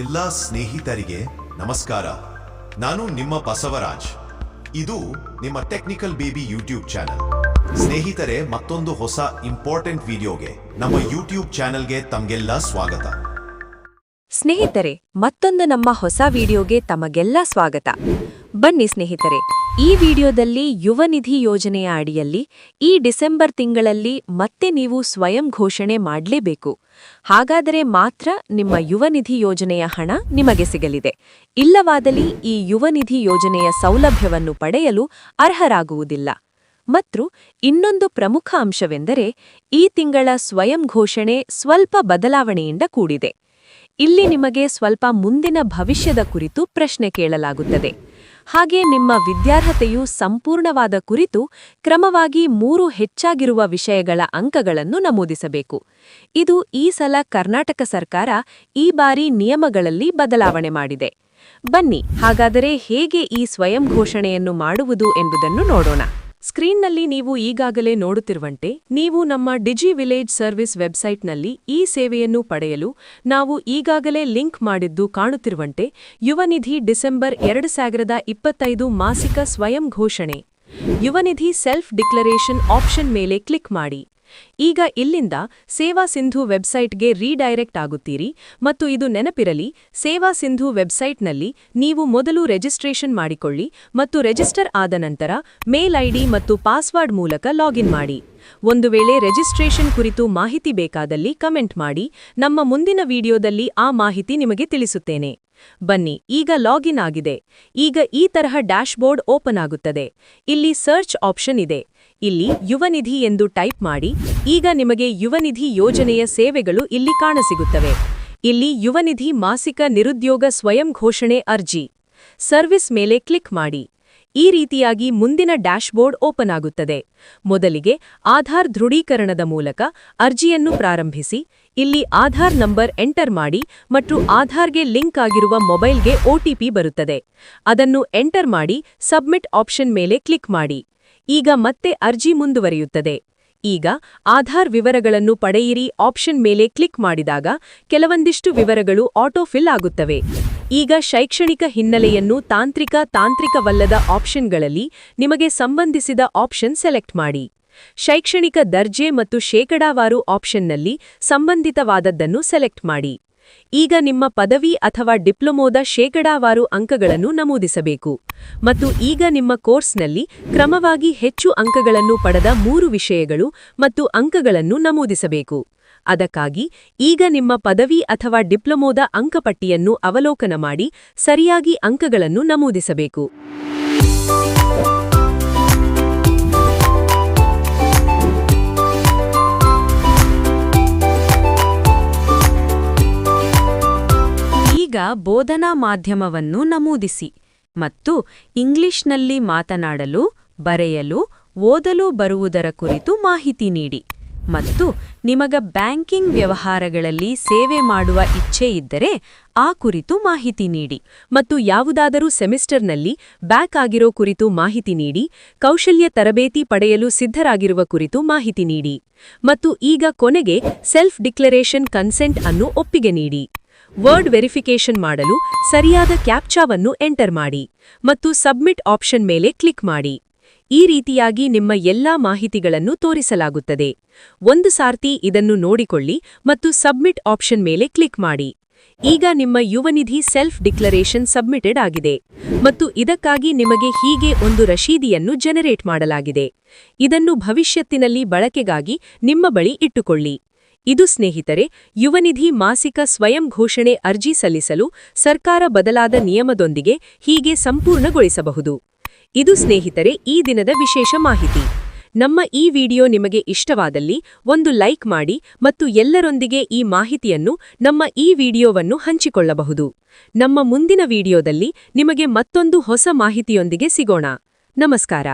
ಎಲ್ಲ ಸ್ನೇಹಿತರಿಗೆ ನಮಸ್ಕಾರ. ನಾನು ನಿಮ್ಮ ಬಸವರಾಜ್. ಇದು ನಿಮ್ಮ ಟೆಕ್ನಿಕಲ್ ಬೇಬಿ ಯೂಟ್ಯೂಬ್ ಚಾನೆಲ್. ಸ್ನೇಹಿತರೆ, ಮತ್ತೊಂದು ಹೊಸ ಇಂಪಾರ್ಟೆಂಟ್ ವಿಡಿಯೋಗೆ ನಮ್ಮ ಯೂಟ್ಯೂಬ್ ಚಾನಲ್ಗೆ ತಮಗೆಲ್ಲ ಸ್ವಾಗತ. ಸ್ನೇಹಿತರೆ, ಮತ್ತೊಂದು ನಮ್ಮ ಹೊಸ ವಿಡಿಯೋಗೆ ತಮಗೆಲ್ಲ ಸ್ವಾಗತ. ಬನ್ನಿ ಸ್ನೇಹಿತರೆ, ಈ ವಿಡಿಯೋದಲ್ಲಿ ಯುವ ನಿಧಿ ಯೋಜನೆಯ ಅಡಿಯಲ್ಲಿ ಈ ಡಿಸೆಂಬರ್ ತಿಂಗಳಲ್ಲಿ ಮತ್ತೆ ನೀವು ಸ್ವಯಂ ಘೋಷಣೆ ಮಾಡಲೇಬೇಕು. ಹಾಗಾದರೆ ಮಾತ್ರ ನಿಮ್ಮ ಯುವ ನಿಧಿ ಯೋಜನೆಯ ಹಣ ನಿಮಗೆ ಸಿಗಲಿದೆ. ಇಲ್ಲವಾದಲ್ಲಿ ಈ ಯುವ ನಿಧಿ ಯೋಜನೆಯ ಸೌಲಭ್ಯವನ್ನು ಪಡೆಯಲು ಅರ್ಹರಾಗುವುದಿಲ್ಲ. ಮತ್ತು ಇನ್ನೊಂದು ಪ್ರಮುಖ ಅಂಶವೆಂದರೆ ಈ ತಿಂಗಳ ಸ್ವಯಂ ಘೋಷಣೆ ಸ್ವಲ್ಪ ಬದಲಾವಣೆಯಿಂದ ಕೂಡಿದೆ. ಇಲ್ಲಿ ನಿಮಗೆ ಸ್ವಲ್ಪ ಮುಂದಿನ ಭವಿಷ್ಯದ ಕುರಿತು ಪ್ರಶ್ನೆ ಕೇಳಲಾಗುತ್ತದೆ. ಹಾಗೆ ನಿಮ್ಮ ವಿದ್ಯಾರ್ಹತೆಯು ಸಂಪೂರ್ಣವಾದ ಕುರಿತು ಕ್ರಮವಾಗಿ ಮೂರು ಹೆಚ್ಚಾಗಿರುವ ವಿಷಯಗಳ ಅಂಕಗಳನ್ನು ನಮೂದಿಸಬೇಕು. ಇದು ಈ ಸಲ ಕರ್ನಾಟಕ ಸರ್ಕಾರ ಈ ಬಾರಿ ನಿಯಮಗಳಲ್ಲಿ ಬದಲಾವಣೆ ಮಾಡಿದೆ. ಬನ್ನಿ, ಹಾಗಾದರೆ ಹೇಗೆ ಈ ಸ್ವಯಂ ಘೋಷಣೆಯನ್ನು ಮಾಡುವುದು ಎಂಬುದನ್ನು ನೋಡೋಣ. ಸ್ಕ್ರೀನ್ನಲ್ಲಿ ನೀವು ಈಗಾಗಲೇ ನೋಡುತ್ತಿರುವಂತೆ, ನೀವು ನಮ್ಮ ಡಿಜಿ ವಿಲೇಜ್ ಸರ್ವಿಸ್ ವೆಬ್ಸೈಟ್ನಲ್ಲಿ ಈ ಸೇವೆಯನ್ನು ಪಡೆಯಲು ನಾವು ಈಗಾಗಲೇ ಲಿಂಕ್ ಮಾಡಿದ್ದು ಕಾಣುತ್ತಿರುವಂತೆ, ಯುವನಿಧಿ ಡಿಸೆಂಬರ್ ಎರಡು ಸಾವಿರದ ಇಪ್ಪತ್ತೈದು ಮಾಸಿಕ ಸ್ವಯಂ ಘೋಷಣೆ. ಯುವನಿಧಿ ಸೆಲ್ಫ್ ಡಿಕ್ಲರೇಷನ್ ಆಪ್ಷನ್ ಮೇಲೆ ಕ್ಲಿಕ್ ಮಾಡಿ. ಈಗ ಇಲ್ಲಿಂದ ಸೇವಾ ಸಿಂಧು ವೆಬ್ಸೈಟ್ಗೆ ರೀಡೈರೆಕ್ಟ್ ಆಗುತ್ತೀರಿ ಮತ್ತು ಇದು ನೆನಪಿರಲಿ, ಸೇವಾ ಸಿಂಧು ವೆಬ್ಸೈಟ್ನಲ್ಲಿ ನೀವು ಮೊದಲು ರಿಜಿಸ್ಟ್ರೇಷನ್ ಮಾಡಿಕೊಳ್ಳಿ ಮತ್ತು ರಿಜಿಸ್ಟರ್ ಆದ ನಂತರ ಮೇಲ್ ಐಡಿ ಮತ್ತು ಪಾಸ್ವರ್ಡ್ ಮೂಲಕ ಲಾಗಿನ್ ಮಾಡಿ. ಒಂದು ವೇಳೆ ರಿಜಿಸ್ಟ್ರೇಷನ್ ಕುರಿತು ಮಾಹಿತಿ ಬೇಕಾದಲ್ಲಿ ಕಮೆಂಟ್ ಮಾಡಿ, ನಮ್ಮ ಮುಂದಿನ ವಿಡಿಯೋದಲ್ಲಿ ಆ ಮಾಹಿತಿ ನಿಮಗೆ ತಿಳಿಸುತ್ತೇನೆ. ಬನ್ನಿ, ಈಗ ಲಾಗಿನ್ ಆಗಿದೆ. ಈಗ ಈ ತರಹ ಡ್ಯಾಶ್ಬೋರ್ಡ್ ಓಪನ್ ಆಗುತ್ತದೆ. ಇಲ್ಲಿ ಸರ್ಚ್ ಆಪ್ಷನ್ ಇದೆ. ಇಲ್ಲಿ ಯುವನಿಧಿ ಎಂದು ಟೈಪ್ ಮಾಡಿ, ಈಗ ನಿಮಗೆ ಯುವನಿಧಿ ಯೋಜನೆಯ ಸೇವೆಗಳು ಇಲ್ಲಿ ಕಾಣಸಿಗುತ್ತವೆ. ಇಲ್ಲಿ ಯುವನಿಧಿ ಮಾಸಿಕ ನಿರುದ್ಯೋಗ ಸ್ವಯಂ ಘೋಷಣೆ ಅರ್ಜಿ. ಸರ್ವಿಸ್ ಮೇಲೆ ಕ್ಲಿಕ್ ಮಾಡಿ. ಈ ರೀತಿಯಾಗಿ ಮುಂದಿನ ಡ್ಯಾಶ್ಬೋರ್ಡ್ ಓಪನ್ ಆಗುತ್ತದೆ. ಮೊದಲಿಗೆ ಆಧಾರ್ ದೃಢೀಕರಣದ ಮೂಲಕ ಅರ್ಜಿಯನ್ನು ಪ್ರಾರಂಭಿಸಿ, ಇಲ್ಲಿ ಆಧಾರ್ ನಂಬರ್ ಎಂಟರ್ ಮಾಡಿ ಮತ್ತು ಆಧಾರ್ಗೆ ಲಿಂಕ್ ಆಗಿರುವ ಮೊಬೈಲ್ಗೆ ಒಟಿಪಿ ಬರುತ್ತದೆ. ಅದನ್ನು ಎಂಟರ್ ಮಾಡಿ, ಸಬ್ಮಿಟ್ ಆಪ್ಷನ್ ಮೇಲೆ ಕ್ಲಿಕ್ ಮಾಡಿ. ಈಗ ಮತ್ತೆ ಅರ್ಜಿ ಮುಂದುವರಿಯುತ್ತದೆ. ಈಗ ಆಧಾರ್ ವಿವರಗಳನ್ನು ಪಡೆಯಿರಿ. ಆಪ್ಷನ್ ಮೇಲೆ ಕ್ಲಿಕ್ ಮಾಡಿದಾಗ ಕೆಲವೊಂದಿಷ್ಟು ವಿವರಗಳು ಆಟೋಫಿಲ್ ಆಗುತ್ತವೆ. ಈಗ ಶೈಕ್ಷಣಿಕ ಹಿನ್ನೆಲೆಯನ್ನು ತಾಂತ್ರಿಕ ತಾಂತ್ರಿಕವಲ್ಲದ ಆಪ್ಷನ್ಗಳಲ್ಲಿ ನಿಮಗೆ ಸಂಬಂಧಿಸಿದ ಆಪ್ಷನ್ ಸೆಲೆಕ್ಟ್ ಮಾಡಿ. ಶೈಕ್ಷಣಿಕ ದರ್ಜೆ ಮತ್ತು ಶೇಕಡಾವಾರು ಆಪ್ಷನ್ನಲ್ಲಿ ಸಂಬಂಧಿತವಾದದ್ದನ್ನು ಸೆಲೆಕ್ಟ್ ಮಾಡಿ. ಈಗ ನಿಮ್ಮ ಪದವಿ ಅಥವಾ ಡಿಪ್ಲೊಮೋದ ಶೇಕಡಾವಾರು ಅಂಕಗಳನ್ನು ನಮೂದಿಸಬೇಕು. ಮತ್ತು ಈಗ ನಿಮ್ಮ ಕೋರ್ಸ್ನಲ್ಲಿ ಕ್ರಮವಾಗಿ ಹೆಚ್ಚು ಅಂಕಗಳನ್ನು ಪಡೆದ ಮೂರು ವಿಷಯಗಳು ಮತ್ತು ಅಂಕಗಳನ್ನು ನಮೂದಿಸಬೇಕು. ಅದಕ್ಕಾಗಿ ಈಗ ನಿಮ್ಮ ಪದವಿ ಅಥವಾ ಡಿಪ್ಲೊಮೋದ ಅಂಕಪಟ್ಟಿಯನ್ನು ಅವಲೋಕನ ಮಾಡಿ ಸರಿಯಾಗಿ ಅಂಕಗಳನ್ನು ನಮೂದಿಸಬೇಕು. ಬೋಧನಾ ಮಾಧ್ಯಮವನ್ನು ನಮೂದಿಸಿ ಮತ್ತು ಇಂಗ್ಲಿಷ್ನಲ್ಲಿ ಮಾತನಾಡಲು, ಬರೆಯಲು, ಓದಲು ಬರುವುದರ ಕುರಿತು ಮಾಹಿತಿ ನೀಡಿ. ಮತ್ತು ನಿಮಗ ಬ್ಯಾಂಕಿಂಗ್ ವ್ಯವಹಾರಗಳಲ್ಲಿ ಸೇವೆ ಮಾಡುವ ಇಚ್ಛೆ ಇದ್ದರೆ ಆ ಕುರಿತು ಮಾಹಿತಿ ನೀಡಿ. ಮತ್ತು ಯಾವುದಾದರೂ ಸೆಮಿಸ್ಟರ್ನಲ್ಲಿ ಬ್ಯಾಕ್ ಆಗಿರೋ ಕುರಿತು ಮಾಹಿತಿ ನೀಡಿ, ಕೌಶಲ್ಯ ತರಬೇತಿ ಪಡೆಯಲು ಸಿದ್ಧರಾಗಿರುವ ಕುರಿತು ಮಾಹಿತಿ ನೀಡಿ. ಮತ್ತು ಈಗ ಕೊನೆಗೆ ಸೆಲ್ಫ್ ಡಿಕ್ಲರೇಷನ್ ಕನ್ಸೆಂಟ್ ಅನ್ನು ಒಪ್ಪಿಗೆ ನೀಡಿ. ವರ್ಡ್ ವೆರಿಫಿಕೇಶನ್ ಮಾಡಲು ಸರಿಯಾದ ಕ್ಯಾಪ್ಚಾವನ್ನು ಎಂಟರ್ ಮಾಡಿ ಮತ್ತು ಸಬ್ಮಿಟ್ ಆಪ್ಷನ್ ಮೇಲೆ ಕ್ಲಿಕ್ ಮಾಡಿ. ಈ ರೀತಿಯಾಗಿ ನಿಮ್ಮ ಎಲ್ಲಾ ಮಾಹಿತಿಗಳನ್ನು ತೋರಿಸಲಾಗುತ್ತದೆ. ಒಂದು ಸಾರ್ತಿ ಇದನ್ನು ನೋಡಿಕೊಳ್ಳಿ ಮತ್ತು ಸಬ್ಮಿಟ್ ಆಪ್ಷನ್ ಮೇಲೆ ಕ್ಲಿಕ್ ಮಾಡಿ. ಈಗ ನಿಮ್ಮ ಯುವನಿಧಿ ಸೆಲ್ಫ್ ಡಿಕ್ಲರೇಷನ್ ಸಬ್ಮಿಟೆಡ್ ಆಗಿದೆ ಮತ್ತು ಇದಕ್ಕಾಗಿ ನಿಮಗೆ ಹೀಗೆ ಒಂದು ರಶೀದಿಯನ್ನು ಜನರೇಟ್ ಮಾಡಲಾಗಿದೆ. ಇದನ್ನು ಭವಿಷ್ಯತ್ತಿನಲ್ಲಿ ಬಳಕೆಗಾಗಿ ನಿಮ್ಮ ಬಳಿ ಇಟ್ಟುಕೊಳ್ಳಿ. ಇದು ಸ್ನೇಹಿತರೆ, ಯುವನಿಧಿ ಮಾಸಿಕ ಸ್ವಯಂ ಘೋಷಣೆ ಅರ್ಜಿ ಸಲ್ಲಿಸಲು ಸರ್ಕಾರ ಬದಲಾದ ನಿಯಮದೊಂದಿಗೆ ಹೀಗೆ ಸಂಪೂರ್ಣಗೊಳಿಸಬಹುದು. ಇದು ಸ್ನೇಹಿತರೆ, ಈ ದಿನದ ವಿಶೇಷ ಮಾಹಿತಿ. ನಮ್ಮ ಈ ವಿಡಿಯೋ ನಿಮಗೆ ಇಷ್ಟವಾದಲ್ಲಿ ಒಂದು ಲೈಕ್ ಮಾಡಿ ಮತ್ತು ಎಲ್ಲರೊಂದಿಗೆ ಈ ಮಾಹಿತಿಯನ್ನು ನಮ್ಮ ಈ ವಿಡಿಯೋವನ್ನು ಹಂಚಿಕೊಳ್ಳಬಹುದು. ನಮ್ಮ ಮುಂದಿನ ವಿಡಿಯೋದಲ್ಲಿ ನಿಮಗೆ ಮತ್ತೊಂದು ಹೊಸ ಮಾಹಿತಿಯೊಂದಿಗೆ ಸಿಗೋಣ. ನಮಸ್ಕಾರ.